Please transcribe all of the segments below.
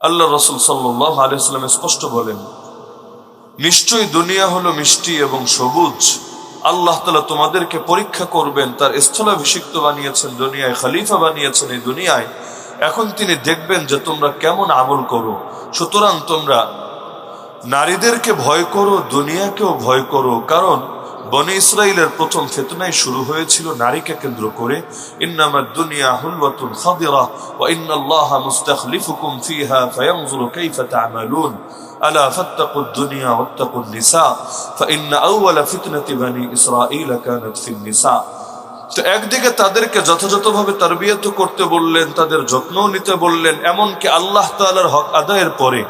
আল্লাহ রসুল সাল্লাহ আলিয়াল্লাম স্পষ্ট বলেন, নিশ্চয়ই দুনিয়া হলো মিষ্টি এবং সবুজ। আল্লাহ তালা তোমাদেরকে পরীক্ষা করবেন, তার স্থলাভিষিক্ত বানিয়েছেন দুনিয়ায়, খালিফা বানিয়েছেন এই দুনিয়ায়। এখন তিনি দেখবেন যে তোমরা কেমন আমল করো। সুতরাং তোমরা নারীদেরকে ভয় করো, দুনিয়াকেও ভয় করো। কারণ বনে ইসরায়েলের প্রথম ফেতনাই শুরু হয়েছিল নারীকে কেন্দ্র করে, ইন্নামা দুনিয়া হুলওয়াতুন খাদিরা, ওয়া ইন্নাল্লাহা মুস্তাখলিফুকুম ফিহা ফায়ানজুরু কাইফা আলা ফাত্তাকুদ দুনিয়া ওয়াত্তাকুন নিসা ফাইন্না আউওয়ালা ফিতনাতি বনি ইসরাঈল কানাত ফিন নিসা। তো একদিকে তাদেরকে যথাযথভাবে তারবিয়ত করতে বললেন, তাদের যত্নও নিতে বললেন, এমনকি আল্লাহ তাআলার হক আদায়ের পরে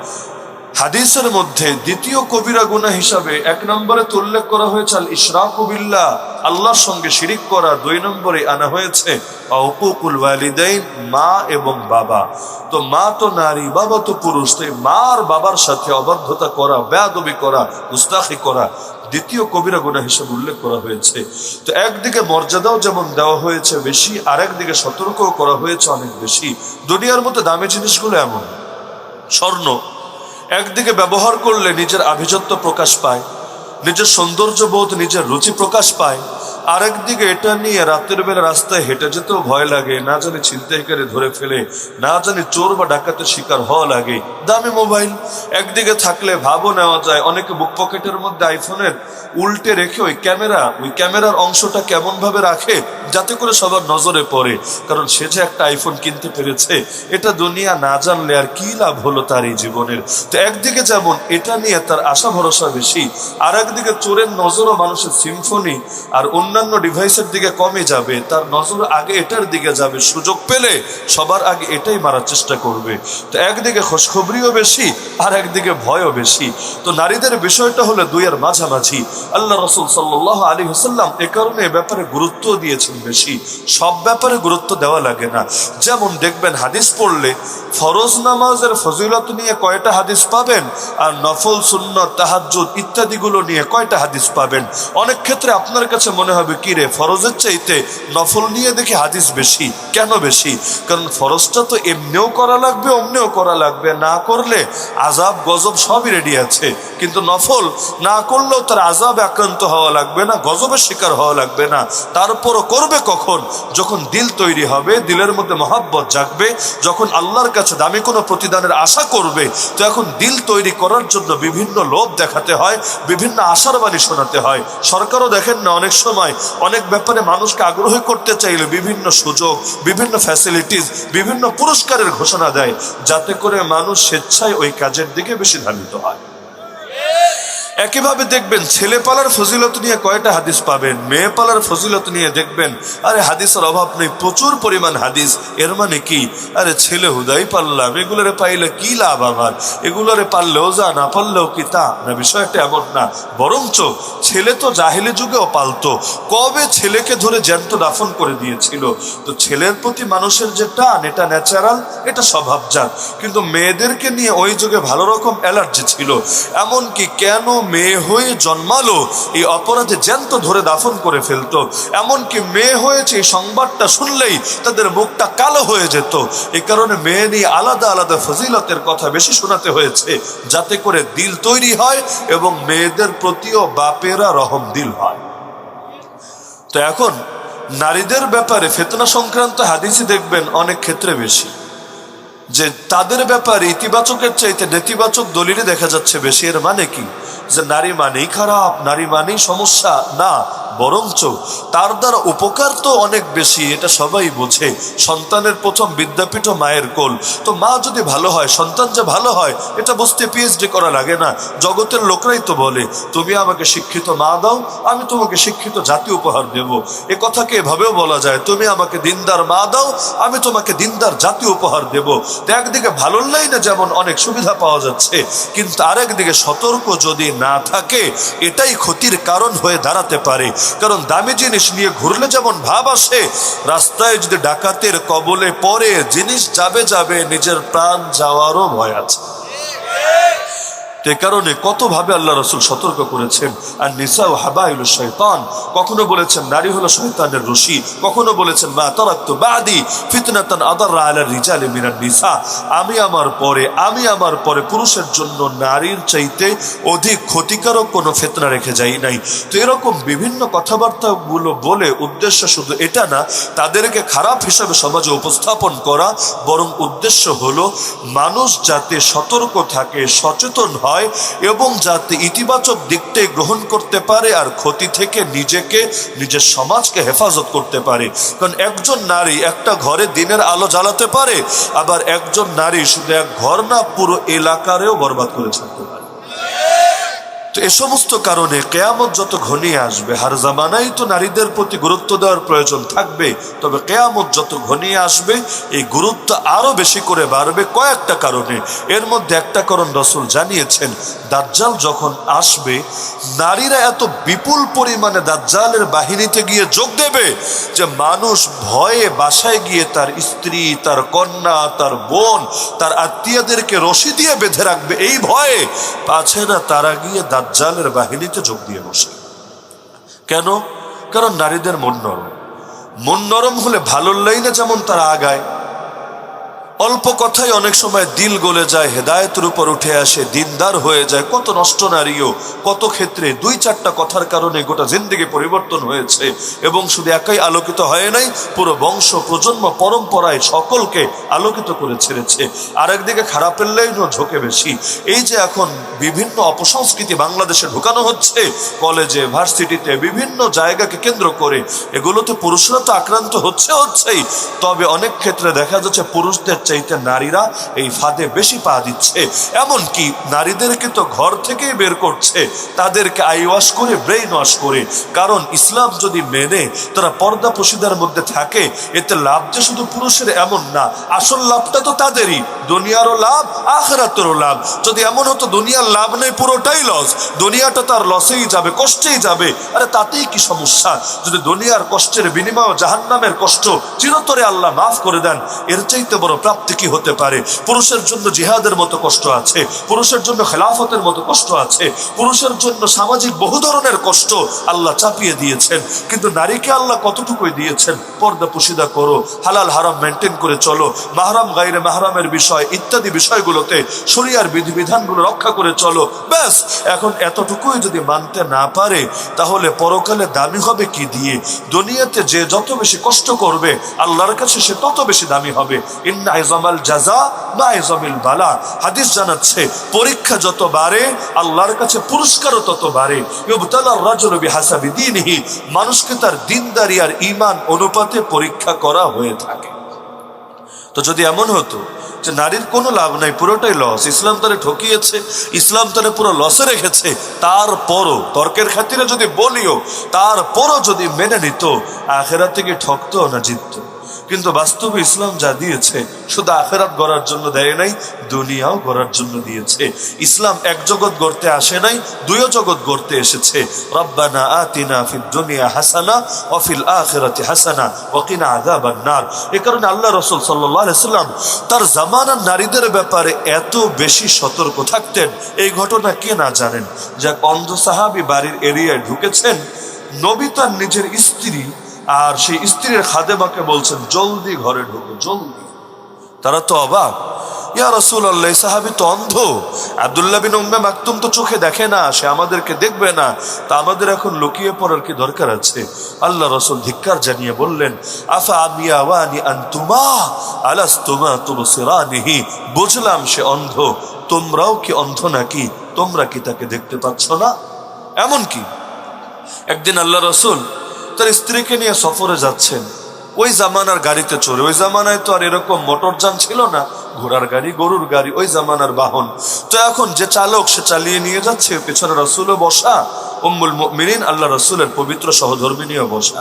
হাদিসের মধ্যে দ্বিতীয় কবিরা গুণা হিসাবে এক নম্বরে তো উল্লেখ করা হয়েছে, আল ইশরাকুবিল্লাহ আল্লাহর সঙ্গে শিরিক করা দুই নম্বরে আনা হয়েছে মা এবং বাবা। তো মা তো নারী, বাবা তো পুরুষ তো এই মা বাবার সাথে অবাধ্যতা করা, বেয়াদবি করা মুস্তাখি করা দ্বিতীয় কবিরা গুণা হিসেবে উল্লেখ করা হয়েছে। তো একদিকে মর্যাদাও যেমন দেওয়া হয়েছে বেশি আর একদিকে সতর্কও করা হয়েছে অনেক বেশি। দুনিয়ার মধ্যে দামি জিনিসগুলো এমন। স্বর্ণ একদিকে ব্যবহার করলে নিজের আভিজাত্য প্রকাশ পায়, নিজের সৌন্দর্য বোধ নিজের রুচি প্রকাশ পায়। আরেকদিকে এটা নিয়ে রাতের বেলা রাস্তায় হেঁটে যেতেও ভয় লাগে, না জানি ছিনতাইকারী ধরে ফেলে, না জানি চোর বা ডাকাতের শিকার হওয়া লাগে। দামি মোবাইল, একদিকে থাকলে ভাবও নেওয়া যায়, অনেকে বুক পকেটের মধ্যে আইফোনের উল্টে রেখে ওই ক্যামেরা, ওই ক্যামেরার অংশটা কেমন ভাবে রাখে যাতে করে সবার নজরে পড়ে। কারণ সে যে একটা আইফোন কিনতে পেরেছে, এটা দুনিয়া না জানলে আর কি লাভ হলো তার এই জীবনের? তো একদিকে যেমন এটা নিয়ে তার আশা ভরসা বেশি আর একদিকে চোরের নজরও মানুষের সিম্ফনি আর অন্যান্য ডিভাইসের দিকে কমে যাবে, তার নজর আগে এটার দিকে যাবে, সুযোগ পেলে সবার আগে এটাই মারার চেষ্টা করবে। তো একদিকে খোঁজখবরিও বেশি, আর একদিকে ভয়ও বেশি। তো নারীদের বিষয়টা হলো দুইয়ের মাঝামাঝি। আল্লাহ রসুল সাল্লাহ আলী হাসাল্লাম এ কারণে এ ব্যাপারে গুরুত্ব দিয়েছেন। বেশি। সব ব্যাপারে গুরুত্ব দেওয়া লাগে না। যেমন দেখবেন হাদিস পড়লে ফরজ নামাজের ফজিলত নিয়ে কয়টা হাদিস পাবেন? আর নফল, সুন্নত, তাহাজ্জুদ ইত্যাদিগুলো নিয়ে কয়টা হাদিস পাবেন? অনেক ক্ষেত্রে আপনার কাছে মনে হবে, কি রে, ফরজের চাইতে নফল নিয়ে দেখি হাদিস বেশি? কেন বেশি? কারণ ফরজটা তো এমনিও করা লাগবে, অমনিও করা লাগবে। না করলে আজাব গজব সবই রেডি আছে। কিন্তু নফল না করলেও তার আজাবে আক্রান্ত হওয়া লাগবে না, গজবের শিকার হওয়া লাগবে না। তারপরও করবে কখন? যখন দিল তৈরি হবে, দিলের মধ্যে মহাব্বত জাগবে, যখন আল্লাহর কাছে দামি কোনো প্রতিদানের আশা করবে, তো এখন দিল তৈরি করার জন্য বিভিন্ন লোভ দেখাতে হয়, বিভিন্ন আশার বাণী শোনাতে হয়। সরকারও দেখেন না অনেক সময়, অনেক ব্যাপারে মানুষকে আগ্রহী করতে চাইলে বিভিন্ন সুযোগ, বিভিন্ন ফ্যাসিলিটিস বিভিন্ন পুরস্কারের ঘোষণা দেয়, যাতে করে মানুষ স্বেচ্ছায় ওই কাজের দিকে বেশি ধাবিত হয়। একইভাবে দেখবেন ছেলে পালার ফজিলত নিয়ে কয়টা হাদিস পাবেন মেয়ে পালার ফজিলত নিয়ে দেখবেন, আরে হাদিসের অভাব নেই, প্রচুর পরিমাণ হাদিস, এর মানে কি? আরে ছেলে হুদাই পারলাম এগুলোরে পাইলে কি লাভ আমার? এগুলোরে পারলেও যা, না পারলেও কি তা? না, বিষয়টা এমন না। বরঞ্চ ছেলে তো জাহেলি যুগেও পালতো, কবে ছেলেকে ধরে জ্যান্ত দাফন করে দিয়েছিল? তো ছেলের প্রতি মানুষের যে টান, এটা ন্যাচারাল, এটা স্বভাবজাত। কিন্তু মেয়েদেরকে নিয়ে ওই যুগে ভালো রকম অ্যালার্জি ছিল। এমনকি কেন মেয়ে হয়ে জন্মালো, এই অপরাধে জ্যান্ত ধরে দাফন করে ফেলতো। এমনকি মেয়ে হয়েছে এই সংবাদটা শুনলেই তাদের মুখটা কালো হয়ে যেত। এই কারণে মেয়ে নিয়ে আলাদা আলাদা ফজিলতের কথা বেশি শোনাতে হয়েছে, যাতে করে দিল তৈরি হয় এবং মেয়েদের প্রতিও বাপেরা রহম দিল হয়। তো এখন, নারীদের ব্যাপারে ফেতনা সংক্রান্ত হাদিসই দেখবেন অনেক ক্ষেত্রে বেশি। যে তাদের ব্যাপারে ইতিবাচকের চাইতে নেতিবাচক দলিলে দেখা যাচ্ছে বেশি, এর মানে কি? যে নারী মানেই খারাপ নারী মানেই সমস্যা। না বরঞ্চ তার দ্বারা উপকার তো অনেক বেশি, এটা সবাই বোঝে। সন্তানের প্রথম বিদ্যাপীঠ মায়ের কোল। তো মা যদি ভালো হয়, সন্তান যে ভালো হয়, এটা বুঝতে পিএইচডি করা লাগে না। জগতের লোকরাই তো বলে, তুমি আমাকে শিক্ষিত মা দাও, আমি তোমাকে শিক্ষিত জাতি উপহার দেব। এ কথাকে এভাবেও বলা যায়, তুমি আমাকে দিনদার মা দাও, আমি তোমাকে দিনদার জাতি উপহার দেব। তো একদিকে ভালোর লাইনে যেমন অনেক সুবিধা পাওয়া যাচ্ছে, কিন্তু আরেকদিকে সতর্ক যদি না থাকে, এটাই ক্ষতির কারণ হয়ে দাঁড়াতে পারে। কারণ দামি জিনিস নিয়ে ঘুরলে যেমন ভাব আসে, রাস্তায় যদি ডাকাতের কবলে পরে জিনিস যাবে যাবে নিজের প্রাণ যাওয়ারও ভয় আছে। এই কারণে কতভাবে আল্লাহ রসুল সতর্ক করেছেন? আর নিসা ও হাবাইল শৈতান কখনো বলেছেন, নারী হলো শৈতানের রশি। কখনো বলেছেন, মা তরাক্ত বাদি ফিতনাতান আদার আলার রিজালে মিনার নিসা। আমি আমার পরে, আমি আমার পরে পুরুষের জন্য নারীর চাইতে অধিক ক্ষতিকারক কোনো ফেতনা রেখে যাই নাই। তো এরকম বিভিন্ন কথাবার্তা গুলো বলে উদ্দেশ্য শুধু এটা না, তাদেরকে খারাপ হিসাবে সমাজে উপস্থাপন করা বরং উদ্দেশ্য হলো, মানুষ যাতে সতর্ক থাকে, সচেতন হয় এবং যাতে ইতিবাচক দিকতে গ্রহণ করতে পারে আর ক্ষতি থেকে নিজেকে, নিজের সমাজকে হেফাজত করতে পারে। কারণ একজন নারী একটা ঘরে দিনের আলো জ্বালাতে পারে, আবার একজন নারী শুধু এক ঘর না, পুরো এলাকারেও বরবাদ করে ছাড়তে পারে। তো এ সমস্ত কারণে কেয়ামত যত ঘনিয়ে আসবে, হার জামানাই তো নারীদের প্রতি গুরুত্ব দেওয়ার প্রয়োজন থাকবে। তবে কেয়ামত যত ঘনিয়ে আসবে, এই গুরুত্ব আরও বেশি করে বাড়বে কয়েকটা কারণে। এর মধ্যে একটা কারণ রসুল জানিয়েছেন, দাজ্জাল যখন আসবে, নারীরা এত বিপুল পরিমাণে দাজ্জালের বাহিনীতে গিয়ে যোগ দেবে যে মানুষ ভয়ে বাসায় গিয়ে তার স্ত্রী, তার কন্যা, তার বোন, তার আত্মীয়দেরকে রশি দিয়ে বেঁধে রাখবে। এই ভয়ে পাছে না তারা গিয়ে দাজ্জালের বাহিনীতে যোগ দিয়ে বসে। কেন? কারণ নারীদের মন নরম। মন নরম হলে ভালোর লাইনে যেমন তারা আগায় অল্প কথাই অনেক সময় দিল গলে যায়, হেদায়তের উপর উঠে আসে, দিনদার হয়ে যায়। কত নষ্ট নারীও, কত ক্ষেত্রে দুই চারটা কথার কারণে গোটা জিন্দিগি পরিবর্তন হয়েছে এবং শুধু একাই আলোকিত হয় নাই, পুরো বংশ, প্রজন্ম, পরম্পরায় সকলকে আলোকিত করে ছেড়েছে। আর একদিকে খারাপের লাইনও ঝোঁকে বেশি। এই যে এখন বিভিন্ন অপসংস্কৃতি বাংলাদেশে ঢুকানো হচ্ছে, কলেজে, ভার্সিটিতে, বিভিন্ন জায়গাকে কেন্দ্র করে, এগুলোতে পুরুষরা তো আক্রান্ত হচ্ছে হচ্ছেই। তবে অনেক ক্ষেত্রে দেখা যাচ্ছে পুরুষদের চাইতে নারীরা এই ফাঁদে বেশি পা দিচ্ছে। এমনকি নারীদেরকে তো ঘর থেকেই বের করছে। তাদেরকে আই ওয়াশ করে, ব্রেইন ওয়াশ করে। কারণ ইসলাম যদি মেনে তারা পর্দা পশিদার মধ্যে থাকে, এতে লাভ যে শুধু পুরুষের এমন না, আসল লাভটা তো তাদেরই। দুনিয়ারও লাভ, আখরাতেরও লাভ। যদি এমন হতো দুনিয়ার লাভ নেই, পুরোটাই লস দুনিয়াটা তার লসেই যাবে, কষ্টেই যাবে। আরে তাতেই কি সমস্যা? যদি দুনিয়ার কষ্টের বিনিময় জাহান্নামের কষ্ট চিরতরে আল্লাহ মাফ করে দেন, এর চাইতে বড় কি হতে পারে? পুরুষের জন্য জিহাদের মতো কষ্ট আছে, পুরুষের জন্য খেলাফতের মতো কষ্ট আছে, পুরুষের জন্য সামাজিক বহু ধরনের কষ্ট আল্লাহ চাপিয়ে দিয়েছেন। কিন্তু নারীকে আল্লাহ কতটুকুই দিয়েছেন? পর্দা পুশিদা করো, হালাল হারাম মেনটেন করে চলো, মাহরাম গাইরে মাহরামের বিষয়, ইত্যাদি বিষয়গুলোতে শরিয়ার বিধিবিধানগুলো রক্ষা করে চলো। ব্যাস, এখন এতটুকুই যদি মানতে না পারে, তাহলে পরকালে দামি হবে কি দিয়ে? দুনিয়াতে যে যত বেশি কষ্ট করবে, আল্লাহর কাছে সে তত বেশি দামি হবে। ইন্না জাজা বালা। হাদিস জানাচ্ছে, পরীক্ষা যত বাড়ে, আল্লাহর কাছে পুরস্কারও তত বাড়ে। মানুষকে তার দিনদারি আর ঈমান অনুপাতে পরীক্ষা করা হয়ে থাকে। তো যদি এমন হতো যে নারীর কোনো লাভ নাই, পুরোটাই লস ইসলাম তারে ঠকিয়েছে, ইসলাম তারে পুরো লসে রেখেছে। তারপরও তর্কের খাতিরে যদি বলিও, তারপরও যদি মেনে নিত আখেরা থেকে ঠকতো না, জিততো। কিন্তু বাস্তবে ইসলাম যা দিয়েছে, শুধু আখেরাত গড়ার জন্য দেয় নাই, দুনিয়াও গড়ার জন্য দিয়েছে। ইসলাম এক জগৎ গড়তে আসে নাই দুই জগৎ গড়তে এসেছে। রব্বানা আতিনা ফিদ দুনিয়া হাসানা অফিল আখিরাতি হাসানা ওকিনা আযাবান নার। এ কারণে আল্লাহ রাসূল সাল্লাম তার জামানার নারীদের ব্যাপারে এত বেশি সতর্ক থাকতেন, এই ঘটনা কে না জানেন? যা অন্ধ সাহাবী বাড়ির এরিয়ায় ঢুকেছেন, নবী তার নিজের স্ত্রী আর সেই স্ত্রীর খাদেমাকে বলছেন, জলদি ঘরে ঢুকো, জলদি। তারা তো অবাক। ইয়া রসুল আল্লাহ সাহাবি তো অন্ধ। আবদুল্লাহ বিন উম্মে মাকতুম তো চোখে দেখে না, সে আমাদেরকে দেখবে না। তা আমাদের এখন লুকিয়ে পড়ার কি দরকার আছে? আল্লাহ রসুল ধিক্কার জানিয়ে বললেন, আফা আমিয়া ওয়ানি আনতুমা? আলাস্তুমা তুবসিরানিহি? বুঝলাম সে অন্ধ। তোমরাও কি অন্ধ নাকি? তোমরা কি তাকে দেখতে পাচ্ছ না? এমন কি? একদিন আল্লাহ রসুল তার স্ত্রীকে নিয়ে সফরে যাচ্ছেন। ওই জামানার গাড়িতে চড়ে। ওই জামানায় তো আর এরকম মোটর যান ছিল না। ঘোড়ার গাড়ি, গরুর গাড়ি, ওই জামানার বাহন। তো এখন যে চালক, সে চালিয়ে নিয়ে যাচ্ছে, পেছনে রসুলও বসা, উম্মুল মিনিন আল্লাহ রসুলের পবিত্র সহধর্মিনীও বসা।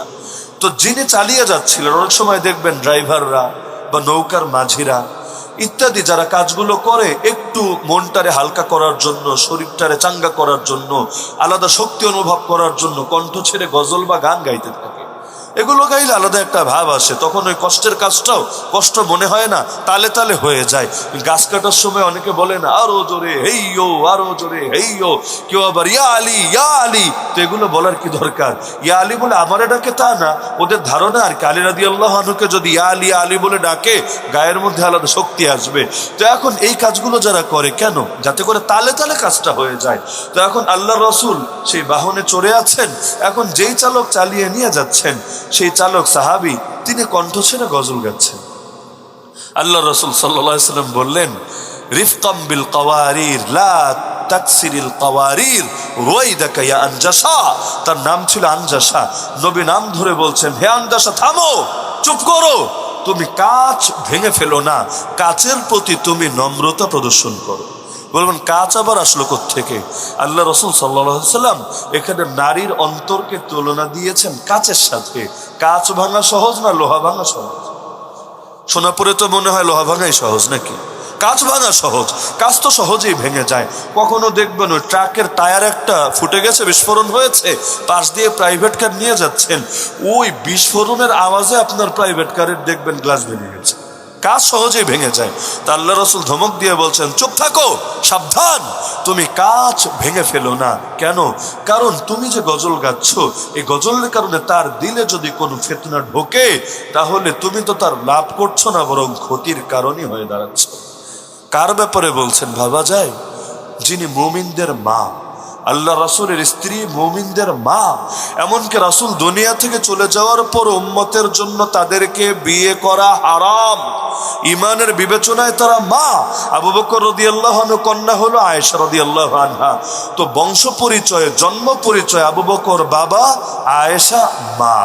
তো যিনি চালিয়ে যাচ্ছিলেন, অনেক সময় দেখবেন ড্রাইভাররা বা নৌকার মাঝিরা ইত্যাদি যারা কাজগুলো করে, একটু মনটারে হালকা করার জন্য, শরীরটারে চাঙ্গা করার জন্য, আলাদা শক্তি অনুভব করার জন্য, কণ্ঠ ছেড়ে গজল বা গান গাইতে থাকে। এগুলো গাইলে আলাদা একটা ভাব আসে, তখন ওই কষ্টের কাজটাও কষ্ট মনে হয় না, তালে তালে হয়ে যায়। গাছ কাটার সময় অনেকে বলে না, আরও জোরে হেইয়ো, আরও জোরে হেইয়ো। কেউ আবার, ইয়া আলী ইয়া আলী। তো এগুলো বলার কি দরকার? ইয়া আলী বলে আমার ডাকে তা না, ওদের ধারণা আর কালী রাদি আল্লাহ আনুকে যদি ইয়া আলী আলী বলে ডাকে, গায়ের মধ্যে আলাদা শক্তি আসবে। তো এখন এই কাজগুলো যারা করে, কেন? যাতে করে তালে তালে কাজটা হয়ে যায়। তো এখন আল্লাহ রসুল সেই বাহনে চড়ে আছেন, এখন যেই চালক চালিয়ে নিয়ে যাচ্ছেন সেই চালক সাহাবি, তিনি কণ্ঠ ছেড়ে গজল গাচ্ছেন। আল্লাহ রসুল সাল্লাম বললেন, রিফকাম বিল কওয়ারির, লা তাকসিরিল কওয়ারির রুয়াইদাকা ইয়া আনজাসা তার নাম ছিল আনজাসা নবী নাম ধরে বলছেন, হে আনজাসা থামো, চুপ করো। তুমি কাচ ভেঙে ফেলো না। কাচের প্রতি তুমি নম্রতা প্রদর্শন করো। বলবেন, কাজ আবার আসলো থেকে আল্লাহ রসুল সাল্লাম এখানে নারীর অন্তরকে তুলনা দিয়েছেন কাচের সাথে। কাচ ভাঙা সহজ না লোহা ভাঙা সহজ? সোনাপুরে তো মনে হয় লোহা ভাঙাই সহজ নাকি? কাঁচ ভাঙা সহজ। কাজ তো সহজেই ভেঙে যায়। কখনো দেখবেন ওই ট্রাকের টায়ার একটা ফুটে গেছে, বিস্ফোরণ হয়েছে, পাশ দিয়ে প্রাইভেট কার নিয়ে যাচ্ছেন। ওই বিস্ফোরণের আওয়াজে আপনার প্রাইভেট কারের দেখবেন গ্লাস ভেঙে গেছে। কাজ সহজেই ভেঙে যায়। তা আল্লাহ রসুল ধমক দিয়ে বলছেন, চুপ থাকো, সাবধান। তুমি কাজ ভেঙে ফেলো না। কেন? কারণ তুমি যে গজল গাচ্ছ, এই গজলের কারণে তার দিলে যদি কোনো ফেতনা ঢোকে, তাহলে তুমি তো তার লাভ করছ না, বরং ক্ষতির কারণই হয়ে দাঁড়াচ্ছ। কার ব্যাপারে বলছেন, ভাবা যায়? যিনি মুমিনদের মা আল্লাহ রাসুলের স্ত্রী মুমিনদের মা, এমনকি রাসুল দুনিয়া থেকে চলে যাওয়ার পর উম্মতের জন্য তাদেরকে বিয়ে করা আরাম ইমানের বিবেচনায় তারা মা। আবু বকর রদি আল্লাহ কন্যা হলো আয়েশা রদি আল্লাহ আনহা। তো বংশ পরিচয়, জন্ম পরিচয় আবু বকর বাবা আয়েশা মা।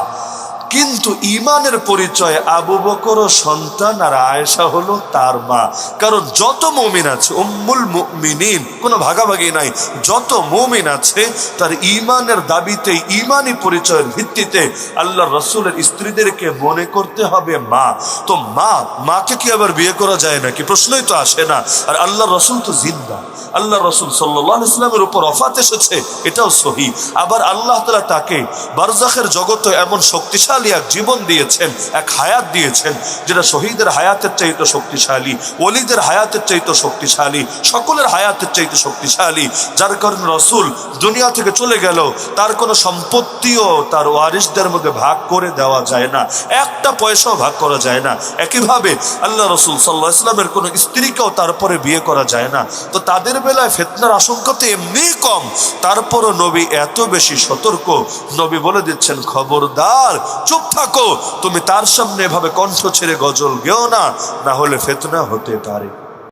কিন্তু ইমানের পরিচয় আবু বকর সন্তান আর আয়েশা হলো তার মা। কারণ যত মমিন আছে, উম্মুল মুমিনিন, কোনো ভাগাভাগি নাই, যত মমিন আছে, তার ইমানের দাবিতে ইমানি পরিচয়ের ভিত্তিতে আল্লাহ রসুলের স্ত্রীদেরকে মনে করতে হবে মা। তো মা, মাকে কি আবার বিয়ে করা যায় নাকি? প্রশ্নই তো আসে না। আর আল্লাহ রসুল তো জিন্দা। আল্লাহ রসুল সাল্লাহ ইসলামের উপর অফাত এসেছে, এটাও সহি। আবার আল্লাহ তালা তাকে বারজাখের জগতে এমন শক্তিশালী এক জীবন দিয়েছেন, এক হায়াত দিয়েছেন, যেটা শহীদের হায়াতের চাইতে শক্তিশালী অলিদের হায়াতের চাইতে শক্তিশালী, সকলের হায়াতের চাইতে শক্তিশালী, যার কারণে রসুল দুনিয়া থেকে চলে গেল, তার কোনো সম্পত্তিও তার ওয়ারিসদের মধ্যে ভাগ করে দেওয়া যায় না, একটা পয়সাও ভাগ করা যায় না। একইভাবে আল্লাহ রসুল সাল্লাহ ইসলামের কোনো স্ত্রীকেও তারপরে বিয়ে করা যায় না। তো তাদের বেলায় ফেতনার আশঙ্কা তো এমনি কম, তারপরও নবী এত বেশি সতর্ক, নবী বলে দিচ্ছেন, খবরদার চুপ থাকো। তুমি তার সামনে এভাবে কণ্ঠ ছেড়ে গজল গেও না হলে ফেতনা হতে পারে।